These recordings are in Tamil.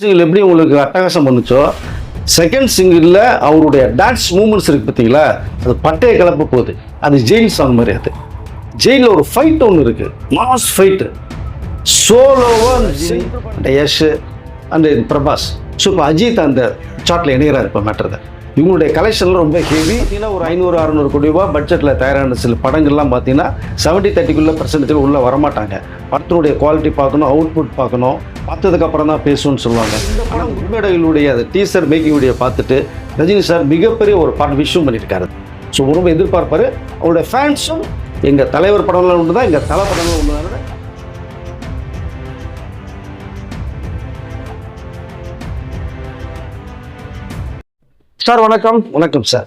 சிங்கிள் எப்படி உங்களுக்கு அட்டகாசம் பண்ணுச்சோ? செகண்ட் சிங்கிளில் அவருடைய டான்ஸ் மூமெண்ட்ஸ் இருக்குது பார்த்தீங்களா? அது பட்டைய கிளப்ப போகுது. அது ஜெயில் சாங் மாதிரி அது. ஜெயிலில் ஒரு ஃபைட் ஒன்று இருக்குது மாஸ் ஃபைட்டு சோலோவாக யஷ் அண்ட் பிரபாஸ். ஸோ இப்போ அஜித் அந்த சாட்டில் இணைகிறார் இப்போ மேட்டர் இவங்களுடைய கலெக்ஷன்லாம் ரொம்ப ஹெவி பார்த்தீங்கன்னா ஒரு ஐநூறு அறநூறு கோடி ரூபாய் பட்ஜெட்டில் தயாரான சில படங்கள்லாம் பார்த்தீங்கன்னா செவன்ட்டி தேர்ட்டிக்குள்ள பர்சன்டேஜ் உள்ளே வரமாட்டாங்க. படத்தினுடைய குவாலிட்டி பார்க்கணும் அவுட்புட் பார்க்கணும். பார்த்ததுக்கு அப்புறம் தான் பேசுவோம்னு சொல்லுவாங்க. படம் உண்மையுடைய டீசர் மேக்கிங்குடைய பார்த்துட்டு ரஜினி சார் மிகப்பெரிய ஒரு படம் விஷயம் பண்ணியிருக்காரு. ஸோ ரொம்ப எதிர்பார்ப்பாரு. அவருடைய ஃபேன்ஸும் எங்கள் தலைவர் படம்லாம் ஒன்று தான் எங்கள் தலை படம்லாம் ஒன்று சார் வணக்கம். வணக்கம் சார்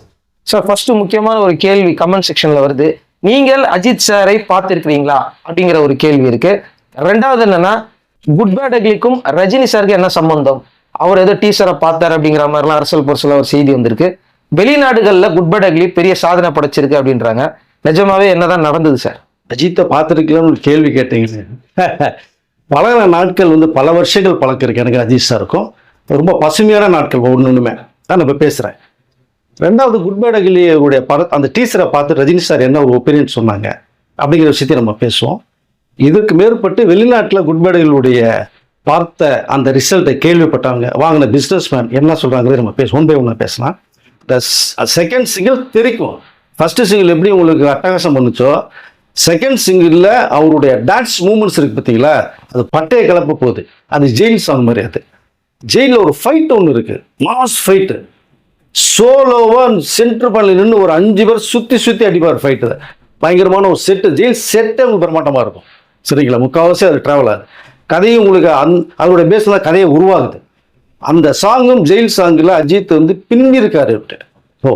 சார் ஃபர்ஸ்ட் முக்கியமான ஒரு கேள்வி கமெண்ட் செக்ஷன்ல வருது. நீங்கள் அஜித் சாரை பார்த்திருக்கிறீங்களா? அப்படிங்கிற ஒரு கேள்வி இருக்கு. ரெண்டாவது என்னன்னா குட் பேட் அக்லிக்கும் ரஜினி சாருக்கு என்ன சம்பந்தம்? அவர் ஏதோ டீசரை பார்த்தார் அப்படிங்கிற மாதிரிலாம் அரசல் பொருசல ஒரு செய்தி வந்திருக்கு. வெளிநாடுகள்ல குட் பேட் அக்லி பெரிய சாதனை படைச்சிருக்கு அப்படின்றாங்க. நிஜமாவே என்னதான் நடந்தது சார் அஜித்தை பார்த்துருக்கலாம்னு ஒரு கேள்வி கேட்டீங்க பல நாட்கள் வந்து பல வருஷங்கள் பழக்கம் இருக்கு எனக்கு அஜித் சாருக்கும் ரொம்ப பசுமையான நாட்கள் ஒன்றுமே தான் நம்ம பேசுகிறேன் ரெண்டாவது குட் பேட் பட அந்த டீச்சரை பார்த்து ரஜினி சார் என்ன ஒரு ஒப்பீனியன் சொன்னாங்க அப்படிங்கிற விஷயத்தை நம்ம பேசுவோம். இதுக்கு மேற்பட்டு வெளிநாட்டில் குட் பார்த்த அந்த ரிசல்ட்டை கேள்விப்பட்டவங்க வாங்கின பிஸ்னஸ் மேன் என்ன சொல்கிறாங்கிறத நம்ம பேசுவோம் ஒன் பை ஒன்று பேசலாம். த செகண்ட் சிங்கிள் தெரிக்கும். ஃபஸ்ட்டு சிங்கிள் எப்படி உங்களுக்கு அட்டகாசம் பண்ணுச்சோ செகண்ட் சிங்கிளில் அவருடைய டான்ஸ் மூமெண்ட்ஸ் இருக்குது பார்த்தீங்களா அது பட்டையை கலப்ப போகுது. அது ஜெயில் சாங் மாதிரி அது. ஜெயிலில் ஒரு ஃபைட் ஒன்று இருக்குது மாஸ் ஃபைட்டு சோலோவாக சென்டர் பண்ணல நின்று ஒரு அஞ்சு பேர் சுற்றி சுற்றி அடிப்பார் ஃபைட்டு பயங்கரமான ஒரு செட்டு ஜெயில் செட்டே உங்களுக்கு பிரமாட்டமாக இருக்கும். சரிங்களா? முக்கால்வாசி அது ட்ராவல் ஆகுது கதையும் உங்களுக்கு அந் அதோட பேஸில் கதையை உருவாகுது. அந்த சாங்கும் ஜெயில் சாங்கில் அஜித் வந்து பின்னிருக்காரு ஓ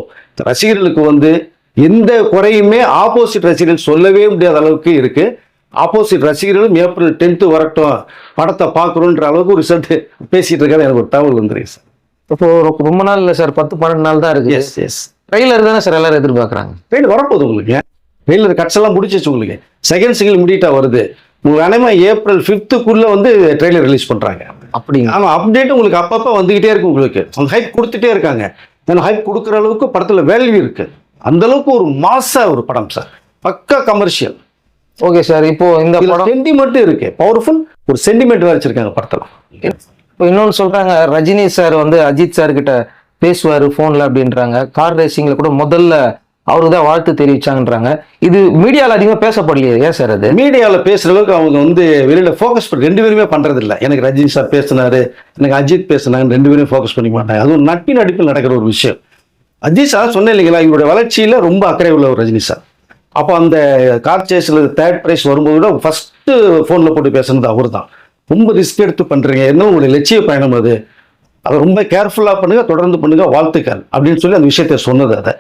ரசிகர்களுக்கு வந்து எந்த குறையுமே ஆப்போசிட் ரசிகர்கள் சொல்லவே முடியாத அளவுக்கு இருக்குது ஆப்போசிட் ரசிகர்களும் ஏப்ரல் டென்த்து வரட்டும் படத்தை பார்க்குறோன்ற அளவுக்கு ஒரு ரிசல்ட் பேசிட்டு இருக்காரு எனக்கு ஒரு தகவல் வந்துருக்கு சார் இப்போ ரொம்ப நாள் இல்லை சார் பத்து பன்னெண்டு நாள் தான் இருக்கு. எஸ் எஸ் ட்ரெய்லர் தானே சார் எல்லாரும் எதிர்பார்க்கறாங்க? ட்ரெயின் வரப்போகுது உங்களுக்கு. ட்ரெயினில் கட்ஸ் எல்லாம் முடிச்சிச்சு உங்களுக்கு. செகண்ட் சிங்கிள் இமீடியட்டாக வருது. அனைமா ஏப்ரல் ஃபிஃப்த்துக்குள்ளே வந்து ட்ரெயிலர் ரிலீஸ் பண்ணுறாங்க அப்படிங்க ஆமாம் அப்டேட் உங்களுக்கு அப்பப்போ வந்துக்கிட்டே இருக்கும் உங்களுக்கு. அவங்க ஹைப் கொடுத்துட்டே இருக்காங்க. அந்த ஹைப் கொடுக்குற அளவுக்கு படத்தில் வேல்யூ இருக்கு. அந்த அளவுக்கு ஒரு மாசா ஒரு படம் சார் பக்கா கமர்ஷியல் ஓகே சார் இப்போ இந்த படம் சென்டிமெண்ட் இருக்கு. பவர்ஃபுல் ஒரு சென்டிமெண்ட் வச்சிருக்காங்க படத்தில். இப்போ இன்னொன்று சொல்றாங்க ரஜினி சார் வந்து அஜித் சார் கிட்ட பேசுவாரு ஃபோன்ல அப்படின்றாங்க. கார் ரேசிங்ல கூட முதல்ல அவருக்கு தான் வாழ்த்து தெரிவிச்சாங்கன்றாங்க. இது மீடியால அதிகமா பேசப்படலையே ஏன் சார் அது? மீடியாவில் பேசுற அளவுக்கு அவங்க வந்து வெளியில ஃபோக்கஸ் பண்ணி ரெண்டு பேருமே பண்றது இல்ல. எனக்கு ரஜினி சார் பேசினாரு எனக்கு அஜித் பேசினாங்க ரெண்டு பேரும் ஃபோக்கஸ் பண்ணிக்க மாட்டாங்க. அதுவும் நட்பின் அடிப்பில் நடக்கிற ஒரு விஷயம். அஜித் சார் சொன்னேன் இல்லைங்களா இவருடைய வளர்ச்சியில ரொம்ப அக்கறை உள்ளவர் ரஜினி சார் அப்போ அந்த கார் சேஸில் தேர்ட் ப்ரைஸ் வரும்போது கூட ஃபர்ஸ்ட் ஃபோனில் போட்டு பேசுனது அவர் தான் ரொம்ப ரிஸ்க் எடுத்து பண்றீங்க. என்ன உங்களுடைய லட்சிய பயணம் அது? அதை ரொம்ப கேர்ஃபுல்லாக பண்ணுங்க தொடர்ந்து பண்ணுங்க வாழ்த்துக்கள் அப்படின்னு சொல்லி அந்த விஷயத்தை சொன்னது அதை.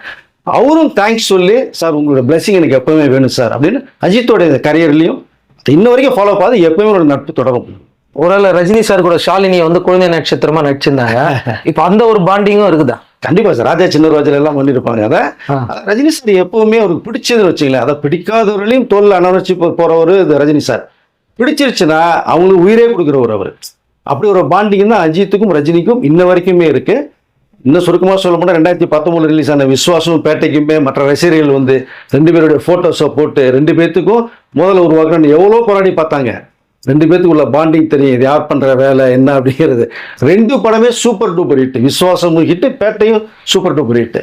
அவரும் தேங்க்ஸ் சொல்லி சார் உங்களோட blessing எனக்கு எப்பவுமே வேணும் சார் அப்படின்னு அஜித்தோட கரியர்லையும் இன்ன வரைக்கும் ஃபாலோ பண்ணி எப்பவுமே ஒரு நட்பு தொடரும். ஒருவேளை ரஜினி சார் கூட ஷாலினி வந்து குழந்தை நட்சத்திரமா நடிச்சிருந்தாங்க. இப்போ அந்த ஒரு பாண்டிங்கும் இருக்குதா? கண்டிப்பா சார். ராஜா சின்ன ரோஜில் எல்லாம் பண்ணியிருப்பாங்க அதை. ரஜினி சார் எப்பவுமே அவருக்கு பிடிச்சதுன்னு வச்சுங்களேன் அதை பிடிக்காதவர்களையும் தோல்ல அனவரிச்சு போறவர் இது ரஜினி சார். பிடிச்சிருச்சுன்னா அவங்களுக்கு உயிரே கொடுக்குறவர் அவர். அப்படி ஒரு பாண்டிங் தான் அஜித்துக்கும் ரஜினிக்கும் இன்ன வரைக்குமே இருக்கு. இன்னும் சுருக்கமாக சொல்ல போனால் ரெண்டாயிரத்தி பத்தொம்பதுல ரிலீஸ் ஆன விஸ்வாசம் பேட்டைக்குமே மற்ற ரசிகர்கள் வந்து ரெண்டு பேருடைய ஃபோட்டோஸை போட்டு ரெண்டு பேர்த்துக்கும் முதல்ல உருவாக்கணும்னு எவ்வளோ போராடி பார்த்தாங்க. ரெண்டு பேத்துக்குள்ள பாண்டிங் தெரியும். இது யார் பண்ற வேலை என்ன அப்படிங்கிறது. ரெண்டு படமே சூப்பர் டூப்பர் ஹிட் விஸ்வாசமும் ஹிட்டு பேட்டையும் சூப்பர் டூப்பர் ஹிட்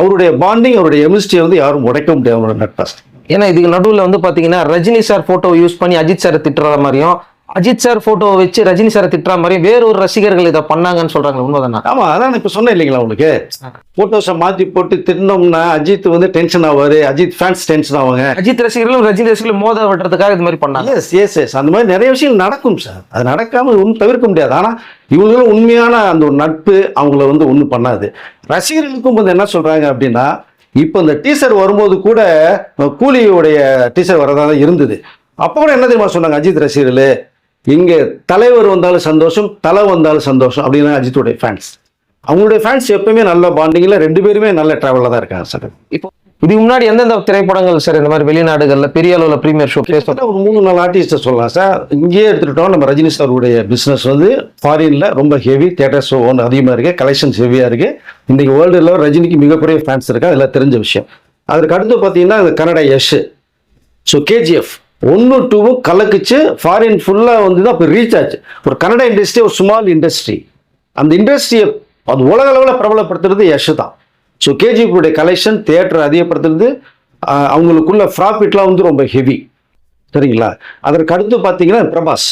அவருடைய பாண்டிங் அவருடைய எமிஸ்ட்ரியை வந்து யாரும் உடைக்க முடியாது. அவரோட நட்பாஸ்ட் ஏன்னா இதுக்கு நடுவில் வந்து பார்த்தீங்கன்னா ரஜினி சார் ஃபோட்டோ யூஸ் பண்ணி அஜித் சாரை திட்டுற மாதிரியும் அஜித் சார் போட்டோவை வச்சு ரஜினி சாரை திட்டுற மாதிரியும் வேற ஒரு ரசிகர்கள் இதை பண்ணாங்கன்னு சொல்றாங்க உண்மைதானா? ஆமா அதான் இப்ப சொன்னேன் இல்லைங்களா உங்களுக்கு? போட்டோஸை மாத்தி போட்டு தின்னோம்னா அஜித் வந்து டென்ஷன் ஆவாரு அஜித் ஃபேன்ஸ் டென்ஷன் ஆவாங்க. அஜித் ரசிகர்களும் ரஜினி ரசிகர்களும் மோத விடுறதுக்காக இது மாதிரி பண்ணாங்க. எஸ் எஸ் எஸ் அந்த மாதிரி நிறைய விஷயங்கள் நடக்கும் சார் அது நடக்காம ஒன்றும் தவிர்க்க முடியாது. ஆனா இவங்களும் உண்மையான அந்த ஒரு நட்பு அவங்கள வந்து ஒன்றும் பண்ணாது. ரசிகர்களுக்கும் வந்து என்ன சொல்றாங்க அப்படின்னா இப்போ இந்த டீசர் வரும்போது கூட கூலியோடைய டீசர் வரதா தான் இருந்தது. அப்போ கூட என்ன தெரியுமா சொன்னாங்க அஜித் ரசிகர்கள்? இங்க தலைவர் வந்தாலும் சந்தோஷம் தலை வந்தாலும் சந்தோஷம் அப்படின்னா அஜித்துடைய ஃபேன்ஸ் அவங்களுடைய ஃபேன்ஸ் எப்பவுமே நல்ல பாண்டிங்கில் ரெண்டு பேருமே நல்ல ட்ராவலில் தான் இருக்காங்க சார். இப்போ இதுக்கு முன்னாடி எந்தெந்த திரைப்படங்கள் சார்? இந்த மாதிரி வெளிநாடுகள்ல பெரிய அளவுல பிரீமியர் ஷோ கிட்டத்தட்ட ஒரு மூணு நாலு ஆர்டிஸ்ட்டை சொல்லலாம் சார். இங்கேயே எடுத்துக்கிட்டோம் நம்ம ரஜினி சாருடைய பிஸ்னஸ் வந்து ஃபாரின்ல ரொம்ப ஹெவி தேட்டர் ஷோ ஒன்று அதிகமாக இருக்கு கலெக்ஷன்ஸ் ஹெவியாக இருக்கு. இன்னைக்கு வேர்ல்டு லெவல் ரஜினிக்கு மிகப்பெரிய ஃபேன்ஸ் இருக்கு? அதெல்லாம் தெரிஞ்ச விஷயம். அதற்கு அடுத்து பார்த்தீங்கன்னா இந்த கன்னடா யஷ். ஸோ கேஜிஎஃப் ஒன்று டூவும் கலக்குச்சு ஃபாரின் ஃபுல்லாக வந்து தான் இப்போ ரீச் ஆச்சு. ஒரு கன்னட இண்டஸ்ட்ரி ஒரு ஸ்மால் இண்டஸ்ட்ரி அந்த இண்டஸ்ட்ரியை அது உலக அளவில் பிரபலப்படுத்துறது யஷ் தான். ஸோ கேஜிபியுடைய கலெக்ஷன் தியேட்டர் அதிகப்படுத்துறது அவங்களுக்குள்ள ப்ராஃபிட்லாம் வந்து ரொம்ப ஹெவி சரிங்களா? அதற்கு அடுத்து பார்த்தீங்கன்னா பிரபாஸ்.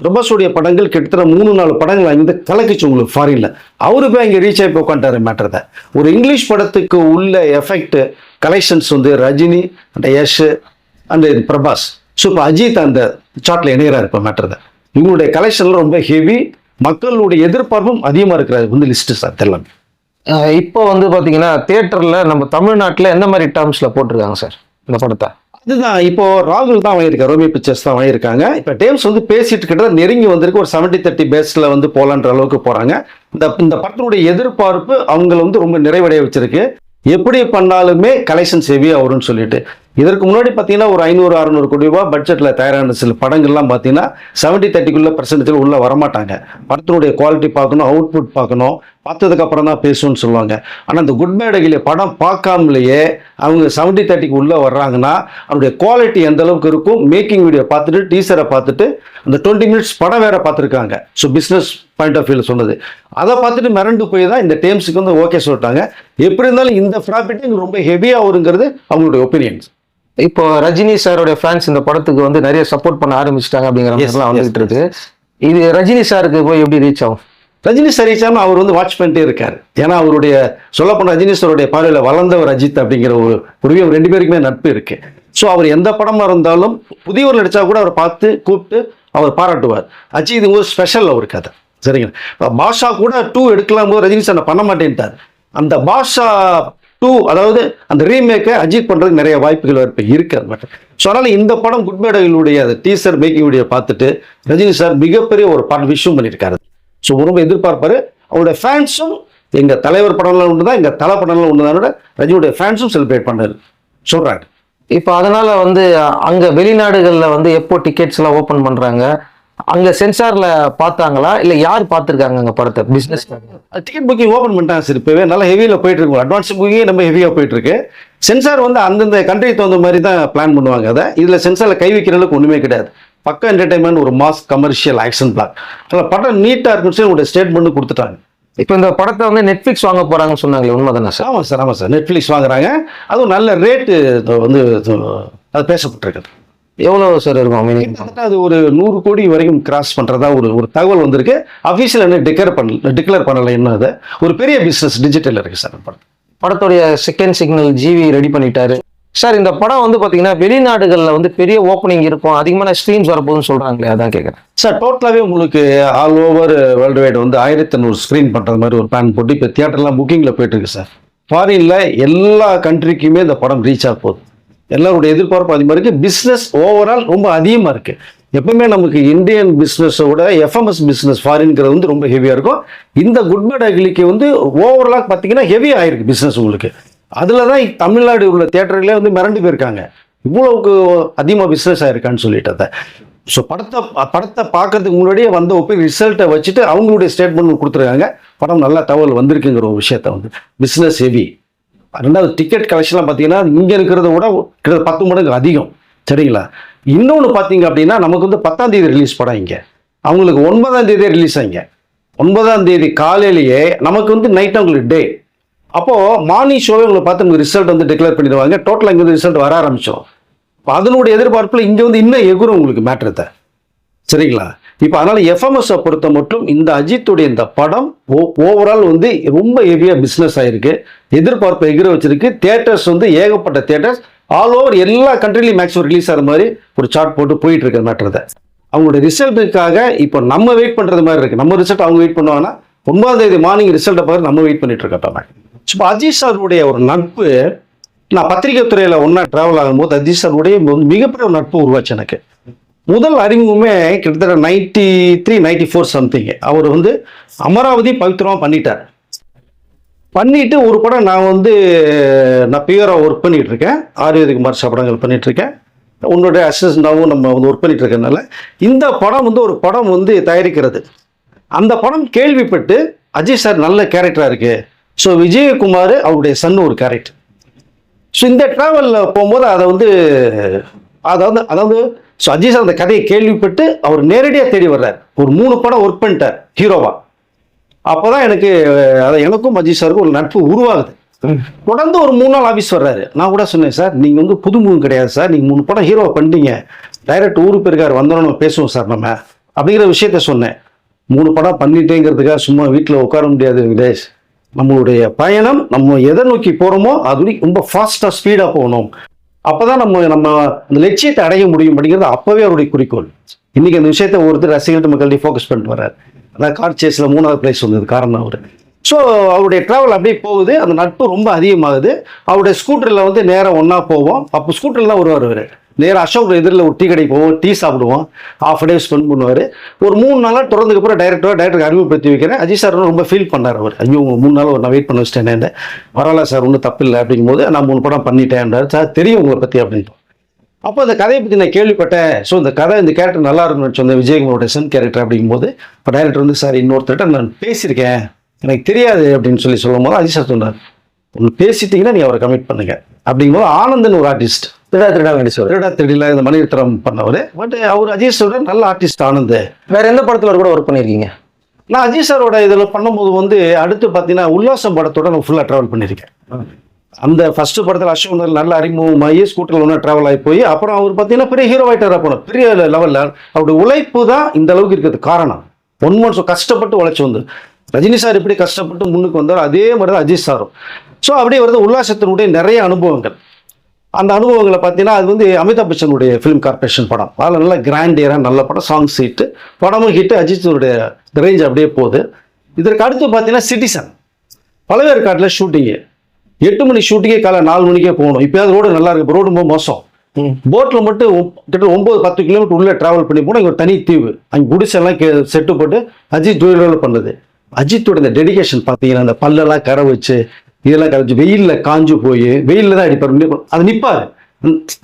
பிரபாஸுடைய படங்கள் கிட்டத்தட்ட மூணு நாலு படங்கள் அங்கே கலக்குச்சு உங்களுக்கு ஃபாரினில் அவரு போய் அங்கே ரீச் ஆகி உட்காண்டாரு உட்காந்துட்டாரு ஒரு இங்கிலீஷ் படத்துக்கு உள்ள எஃபெக்ட் கலெக்ஷன்ஸ் வந்து ரஜினி அந்த யஷ் அந்த இது பிரபாஸ். ஸோ இப்போ அஜித் அந்த சார்ட்ல இணையறாரு இப்போ மேட்டரதை இவங்களுடைய கலெக்ஷன்லாம் ரொம்ப ஹெவி மக்களுடைய எதிர்பார்ப்பும் அதிகமாக இருக்கிற வந்து லிஸ்ட்டு சார் எல்லாமே இப்போ வந்து பாத்தீங்கன்னா தியேட்டர்ல நம்ம தமிழ்நாட்டுல எந்த மாதிரி டேர்ம்ஸ்ல போட்டிருக்காங்க சார் இந்த படத்தை. அதுதான் இப்போ ராகுல் தான் வாங்கியிருக்காரு ரோமி பிக்சர்ஸ் தான் வாங்கியிருக்காங்க. இப்போ டேம்ஸ் வந்து பேசிட்டு கிட்ட நெருங்கி வந்திருக்கு. ஒரு செவன்டி தேர்ட்டி பேஸில் வந்து போலான்ற அளவுக்கு போகிறாங்க இந்த இந்த படத்தினுடைய எதிர்பார்ப்பு அவங்கள வந்து ரொம்ப நிறைவடைய வச்சிருக்கு. எப்படி பண்ணாலுமே கலெக்ஷன்ஸ் ஹெவியாக வரும்னு சொல்லிட்டு. இதற்கு முன்னாடி பார்த்தீங்கன்னா ஒரு ஐநூறு அறுநூறு கோடி ரூபாய் பட்ஜெட்டில் தயாரான சில படங்கள்லாம் பார்த்தீங்கன்னா செவன்டி தேர்ட்டிக்குள்ள பர்சன்டேஜில் உள்ளே வரமாட்டாங்க. படத்தினுடைய குவாலிட்டி பார்க்கணும் அவுட்புட் பார்க்கணும். பார்த்ததுக்கப்புறம் தான் பேசுவோம்னு சொல்லுவாங்க. ஆனால் இந்த குட் மேடகிலே படம் பார்க்காமலேயே அவங்க செவன்டி தேர்ட்டிக்கு உள்ளே வர்றாங்கன்னா அவருடைய குவாலிட்டி எந்த அளவுக்கு இருக்கும் மேக்கிங் வீடியோ பார்த்துட்டு டீசரை பார்த்துட்டு அந்த டுவெண்ட்டி மினிட்ஸ் படம் வேற பார்த்துருக்காங்க. ஸோ பிஸ்னஸ் பாயிண்ட் ஆஃப் வியூவில் சொன்னது. அதை பார்த்துட்டு மிரண்டு போய் தான் இந்த டேம்ஸுக்கு வந்து ஓகே சொல்லிட்டாங்க. எப்படி இருந்தாலும் இந்த ப்ராஃபிட்டிங் ரொம்ப ஹெவியாக வருங்கிறது அவங்களுடைய ஒப்பீனியன்ஸ் இப்போ ரஜினி சாரோட ஃபேன்ஸ் இந்த படத்துக்கு வந்து நிறைய சப்போர்ட் பண்ண ஆரம்பிச்சிட்டாங்க அப்படிங்கிற மாதிரிலாம் வந்துகிட்டு இருக்கு. இது ரஜினி சாருக்கு போய் எப்படி ரீச் ஆகும்? ரஜினி சரிச்சாம அவர் வந்து வாட்ச் பண்ணிட்டே இருக்காரு. ஏன்னா அவருடைய சொல்லப்போன ரஜினி சாருடைய பார்வையில் வளர்ந்தவர் அஜித் அப்படிங்கிற ஒரு உரிமை ரெண்டு பேருக்குமே நட்பு இருக்கு. ஸோ அவர் எந்த படமா இருந்தாலும் புதியவர் நடிச்சா கூட அவர் பார்த்து கூப்பிட்டு அவர் பாராட்டுவார். அஜித் ஒரு ஸ்பெஷல் அவருக்கு அது சரிங்களா? பாஷா கூட டூ எடுக்கலாம் போது ரஜினி சார் பண்ண மாட்டேன்ட்டார். அந்த பாஷா டூ அதாவது அந்த ரீமேக்கை அஜித் பண்றதுக்கு நிறைய வாய்ப்புகள் இப்போ இருக்கு அது ஸோ அதனால இந்த படம் குட் மேடகளுடைய அந்த டீசர் மேக்கிங் வீடியோ பார்த்துட்டு ரஜினி சார் மிகப்பெரிய ஒரு படம் விஷயம் பண்ணியிருக்காரு. ஸோ ரொம்ப எதிர்பார்ப்பாரு. அவருடைய ஃபேன்ஸும் எங்க தலைவர் படம்லாம் ஒன்று தான் எங்க தலை படம்லாம் ஒன்று தான் ரஜினியுடைய ஃபேன்ஸும் செலிப்ரேட் பண்ணாரு சொல்றாங்க இப்போ அதனால வந்து அங்க வெளிநாடுகள்ல வந்து எப்போ டிக்கெட்ஸ் எல்லாம் ஓபன் பண்றாங்க? அங்க சென்சார்ல பார்த்தாங்களா? இல்ல யார் பார்த்திருக்காங்க அங்க படத்தை? பிசினஸ் டிக்கெட் புக்கிங் ஓப்பன் பண்ணிட்டாங்க சார் இப்போவே. நல்லா ஹெவியில் போயிட்டு இருக்கு. அட்வான்ஸ் புக்கிங்கே நம்ம ஹெவியாக போயிட்டு இருக்கு. சென்சார் வந்து அந்தந்த கண்ட்ரி தகுந்த மாதிரி தான் பிளான் பண்ணுவாங்க அதை. இதில் சென்சாரில் கை வைக்கிற அளவுக்கு ஒன்றுமே கிடையாது. பக்கம் என்டர்டைன்மெண்ட் ஒரு மாஸ் கமர்ஷியல் ஆக்ஷன் பிளாக் அதில் படம் நீட்டாக இருக்குன்னு சொல்லி உங்களுடைய ஸ்டேட்மெண்ட் கொடுத்துட்டாங்க. இப்போ இந்த படத்தை வந்து நெட்ஃபிளிக்ஸ் வாங்க போறாங்கன்னு சொன்னாங்களே உண்மைதானே சார் ஆமாம் சார் ஆமாம் சார் நெட்ஃப்ளிக்ஸ் வாங்குறாங்க. அதுவும் நல்ல ரேட்டு வந்து அது பேசப்பட்டிருக்குது. எவ்வளவு சார் இருக்கும் அது ஒரு நூறு கோடி வரைக்கும் கிராஸ் பண்ணுறதா ஒரு ஒரு தகவல் வந்திருக்கு. அஃபீஷியல் என்ன டிக்ளேர் பண்ணல டிக்ளேர் பண்ணல என்ன அது? ஒரு பெரிய பிஸ்னஸ் டிஜிட்டல் இருக்குது சார் படம். படத்துடைய செகண்ட் சிக்னல் ஜிவி ரெடி பண்ணிட்டாரு. சார் இந்த படம் வந்து பாத்தீங்கன்னா வெளிநாடுகள்ல வந்து பெரிய ஓப்பனிங் இருக்கும். அதிகமான ஸ்ட்ரீம்ஸ் வரப்போகுதுன்னு சொல்றாங்களே அதான் கேட்குறேன் சார் டோட்டலாகவே உங்களுக்கு ஆல் ஓவர் வேர்ல்டு வைடு வந்து ஆயிரத்தி ஐநூறு ஸ்க்ரீன் பண்ணுறது மாதிரி ஒரு பிளான் போட்டு இப்போ தியேட்டர்லாம் புக்கிங்கில் போயிட்டு இருக்கு சார் ஃபாரினில் எல்லா கண்ட்ரிக்குமே இந்த படம் ரீச் ஆக போகுது. எல்லாருடைய எதிர்பார்ப்பு அதிகமாக இருக்குது பிஸ்னஸ் ஓவரால் ரொம்ப அதிகமாக இருக்குது எப்பவுமே நமக்கு இந்தியன் பிஸ்னஸை விட எஃப்எம்எஸ் பிஸ்னஸ் ஃபாரின்கிறது வந்து ரொம்ப ஹெவியாக இருக்கும். இந்த குட் பேட் அகிலிக்கு வந்து ஓவராலாக பார்த்தீங்கன்னா ஹெவி ஆயிருக்கு பிஸ்னஸ் உங்களுக்கு. அதில் தான் தமிழ்நாடு உள்ள தியேட்டர்களே வந்து மிரண்டு போயிருக்காங்க. இவ்வளவுக்கு அதிகமாக பிஸ்னஸ் ஆயிருக்கான்னு சொல்லிட்டு ஸோ படத்தை படத்தை பார்க்கறதுக்கு முன்னாடியே வந்த ஒப்பி ரிசல்ட்டை வச்சுட்டு அவங்களுடைய ஸ்டேட்மெண்ட் கொடுத்துருக்காங்க. படம் நல்லா தகவல் வந்திருக்குங்கிற ஒரு விஷயத்த வந்து. பிஸ்னஸ் ஹெவி ரெண்டாவது டிக்கெட் கலெக்ஷன்லாம் பார்த்தீங்கன்னா இங்கே இருக்கிறத விட கிட்ட பத்து மடங்கு அதிகம். சரிங்களா? இன்னொன்று பார்த்தீங்க அப்படின்னா நமக்கு வந்து பத்தாம் தேதி ரிலீஸ் படம் இங்கே. அவங்களுக்கு ஒன்பதாம் தேதியே ரிலீஸ் ஆகிங்க ஒன்பதாம் தேதி காலையிலேயே நமக்கு வந்து நைட் அவங்களுக்கு டே அப்போது மார்னிங் ஷோவே உங்களை பார்த்து உங்களுக்கு ரிசல்ட் வந்து டிக்ளேர் பண்ணிடுவாங்க. டோட்டலாக இங்கே ரிசல்ட் வர ஆரம்பிச்சிடும் அதனுடைய எதிர்பார்ப்பில் இங்கே வந்து இன்னும் எகுரும் உங்களுக்கு மேட்ரத்தை சரிங்களா? இப்போ அதனால் எஃப்எம்எஸ்ஸை பொறுத்த மட்டும் இந்த அஜித்துடைய இந்த படம் ஓ ஓவரால் வந்து ரொம்ப ஹெவியாக பிஸ்னஸ் ஆகிருக்கு எதிர்பார்ப்பை எகிர வச்சிருக்கு. தேட்டர்ஸ் வந்து ஏகப்பட்ட தேட்டர்ஸ் ஆல் ஓவர் எல்லா கண்ட்ரிலையும் மேக்ஸிமம் ரிலீஸ் ஆகிற மாதிரி ஒரு சார்ட் போட்டு போயிட்டு இருக்கிற மேட்டர் அவங்களோட ரிசல்ட்டுக்காக இப்போ நம்ம வெயிட் பண்ணுறது மாதிரி இருக்குது நம்ம ரிசல்ட் அவங்க வெயிட் பண்ணுவாங்கன்னா ஒன்பதாம் தேதி மார்னிங் ரிசல்ட்டை பார்த்து நம்ம வெயிட் பண்ணிட்டு இருக்கோம் இப்போ அஜித் சாருடைய ஒரு நட்பு நான் பத்திரிகை துறையில் ஒன்றா ட்ராவல் ஆகும்போது அஜித் சாருடைய மிகப்பெரிய ஒரு நட்பு உருவாச்சு எனக்கு. முதல் அறிமுகமே கிட்டத்தட்ட ninety three ninety four something அவர் வந்து அமராவதி பவித்ரமா பண்ணிட்டார். பண்ணிட்டு ஒரு படம் நான் வந்து நான் பியூராக ஒர்க் பண்ணிகிட்டு இருக்கேன் ஆரியதி குமார் படங்கள் பண்ணிகிட்ருக்கேன் இருக்கேன் உன்னுடைய அசிஸ்டண்டாகவும் நம்ம வந்து ஒர்க் பண்ணிகிட்டு இருக்கறனால இந்த படம் வந்து ஒரு படம் வந்து தயாரிக்கிறது. அந்த படம் கேள்விப்பட்டு அஜய் சார் நல்ல கேரக்டராக இருக்குது ஸோ விஜயகுமார் அவருடைய சன் ஒரு கேரக்டர் ஸோ இந்த ட்ராவலில் போகும்போது அதை வந்து அதாவது அதாவது ஸோ அஜய் சார் அந்த கதையை கேள்விப்பட்டு அவர் நேரடியாக தேடி வர்றார். ஒரு மூணு படம் ஒர்க் பண்ணிட்டார் ஹீரோவா. அப்போ தான் எனக்கு அதை எனக்கும் அஜய் சாருக்கும் ஒரு நட்பு உருவாகுது. தொடர்ந்து ஒரு மூணு நாள் ஆஃபீஸ் வர்றாரு. நான் கூட சொன்னேன் சார் நீங்கள் வந்து புதுமுகம் கிடையாது சார். நீங்கள் மூணு படம் ஹீரோவை பண்ணிட்டீங்க. டைரக்ட் ஊருக்கு போயிருக்காரு வந்தோன்னு நம்ம பேசுவோம் சார் நம்ம. அப்படிங்கிற விஷயத்த சொன்னேன். மூணு படம் பண்ணிட்டேங்கிறதுக்காக சும்மா வீட்டில் உட்கார முடியாது வெங்கடேஷ் நம்மளுடைய பயணம் நம்ம எதை நோக்கி போகிறோமோ அது ரொம்ப ஃபாஸ்ட்டாக ஸ்பீடாக போகணும். அப்போதான் நம்ம நம்ம அந்த லட்சியத்தை அடைய முடியும் அப்படிங்கிறது அப்போவே அவருடைய குறிக்கோள். இன்னைக்கு அந்த விஷயத்தை ஒருத்தர் ரசிகர்கள் மக்கள்கிட்ட ஃபோக்கஸ் பண்ணிட்டு வர்றாரு. அதான் கார் சேஸில் மூணாவது பிளேஸ் வந்தது காரணம் அவர். ஸோ அவருடைய ட்ராவல் அப்படியே போகுது அந்த நட்பு ரொம்ப அதிகமாகுது. அவருடைய ஸ்கூட்டரில் வந்து நேராக ஒன்றா போவோம். அப்போ ஸ்கூட்டரில் தான் வருவார் அவர் நேராக அசோக் எதிரில் ஒரு டீ கடைக்கு போவோம் டீ சாப்பிடுவோம். ஹாஃப் டே ஸ்பெண்ட் பண்ணுவார். ஒரு மூணு நாளாக தொடர்ந்துக்கு அப்புறம் டைரக்டராக டைரக்டருக்கு அறிமுகப்படுத்தி வைக்கிறேன். அஜய் சார் ரொம்ப ஃபீல் பண்ணார் அவர். ஐயோ மூணு நாள் நான் வெயிட் பண்ண வச்சிட்டேன் பரவாயில்ல சார் ஒன்றும் தப்பில்லை அப்படிங்கும்போது நான் மூணு படம் பண்ணிட்டேன்றார் சார் தெரியும் உங்களை பற்றி அப்படின்ட்டு. அப்போ அந்த கதையை பற்றி நான் கேள்விப்பட்டேன். ஸோ இந்த கதை இந்த கேரக்டர் நல்லா இருக்கும்னு சொன்ன விஜயகுமாரோட சன் கேரக்டர் அப்படிங்கும்போது இப்போ டைரக்டர் வந்து சார் இன்னொருத்தர்கிட்ட நான் பேசியிருக்கேன். எனக்கு தெரியாது அப்படின்னு சொல்லி சொல்லும் போது அஜய் சார் சொன்னார். பேசிட்டீங்கன்னா நீ அவரை கமிட் பண்ணுங்க. அப்படிங்கும்போது ஆனந்தன் ஒரு ஆர்டிஸ்ட் திருடா திருடா சார் திருடா திருடில இந்த மணிரத்னம் பண்ணவர். பட் அவர் அஜய் சாரோட நல்ல ஆர்டிஸ்ட் ஆனந்த். வேற எந்த படத்துல கூட ஒர்க் பண்ணிருக்கீங்க? நான் அஜய் சாரோட இதில் பண்ணும்போது வந்து அடுத்து பார்த்தீங்கன்னா உல்லாசம் படத்தோட நான் ஃபுல்லாக ட்ராவல் பண்ணியிருக்கேன் அந்த ஃபர்ஸ்ட் படத்தில் அசோக் நல்ல அறிமுகமாகி ஸ்கூட்டரில் ஒன்றா ட்ராவல் ஆகி போய் அப்புறம் அவர் பார்த்தீங்கன்னா பெரிய ஹீரோ ஆகிட்டாரா போனோம் பெரிய லெவலில் அவருடைய உழைப்பு தான் இந்த அளவுக்கு இருக்கிறது காரணம் ஒன் மந்த்ஸ் கஷ்டப்பட்டு உழைச்சி வந்து ரஜினி சார் எப்படி கஷ்டப்பட்டு முன்னுக்கு வந்தாரோ அதே மாதிரி தான் அஜித் சாரும். ஸோ அப்படியே வருது உல்லாசத்தினுடைய நிறைய அனுபவங்கள். அந்த அனுபவங்களை பார்த்தீங்கன்னா அது வந்து அமிதாப் பச்சனுடைய ஃபிலிம் கார்பரேஷன் படம். அதில் நல்ல கிராண்டியராக நல்ல படம் சாங் சீட்டு படமும் ஹிட்டு அஜித்துடைய ரேஞ்ச் அப்படியே போகுது. இதற்கு அடுத்து பார்த்தீங்கன்னா சிட்டிசன் பழவேற்காட்டில் ஷூட்டிங்கு எட்டு மணி ஷூட்டிங்கே காலை நாலு மணிக்கே போகணும். இப்போயாவது ரோடு நல்லா இருக்கு. ரோடு ரொம்ப மோசம். போட்டில் மட்டும் கிட்ட ஒம்பது பத்து கிலோமீட்டர் உள்ளே ட்ராவல் பண்ணி போனால் இங்கே தனி தீவு. அங்கே குடிசெல்லாம் கே செட்டு போட்டு அஜித் டூவீலரில் பண்ணுது. அஜித்தோட இந்த டெடிகேஷன் பார்த்தீங்கன்னா அந்த பல்லெல்லாம் கரை வச்சு இதெல்லாம் கரை வெயிலில் காஞ்சு போய் வெயிலில் தான் அடிப்பார். அது நிற்பார்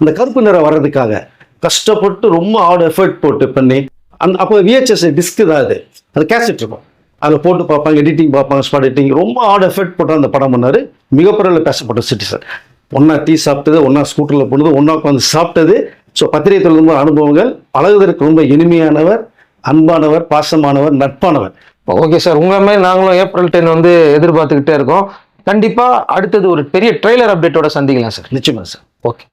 இந்த கருப்பு நிறம் வர்றதுக்காக கஷ்டப்பட்டு ரொம்ப ஆடு எஃபர்ட் போட்டு பண்ணி அந்த அப்போ விஹெச்எஸ் டிஸ்க் தான் அது. அது கேசட் இருக்கும். அதில் போட்டு பார்ப்பாங்க எடிட்டிங் பார்ப்பாங்க ஸ்பாட் எடிட்டிங் ரொம்ப ஆடு எஃபர்ட் போட்டு அந்த படம் பண்ணார். மிகப்பெரிய பேசப்பட்ட சிட்டிசன் ஒன்றா டீ சாப்பிட்டது ஒன்றா ஸ்கூட்டரில் போனது ஒன்றா உட்காந்து சாப்பிட்டது. ஸோ பத்திரிகை தொழில்நுட்ப அனுபவங்கள். பழகுவதற்கு ரொம்ப இனிமையானவர் அன்பானவர் பாசமானவர் நட்பானவர். ஓகே சார் உங்கள் மாதிரி நாங்களும் ஏப்ரல் டென் வந்து எதிர்பார்த்துக்கிட்டே இருக்கோம். கண்டிப்பா அடுத்தது ஒரு பெரிய ட்ரெய்லர் அப்டேட்டோட சந்திக்கலாம் சார் நிச்சயமா சார் ஓகே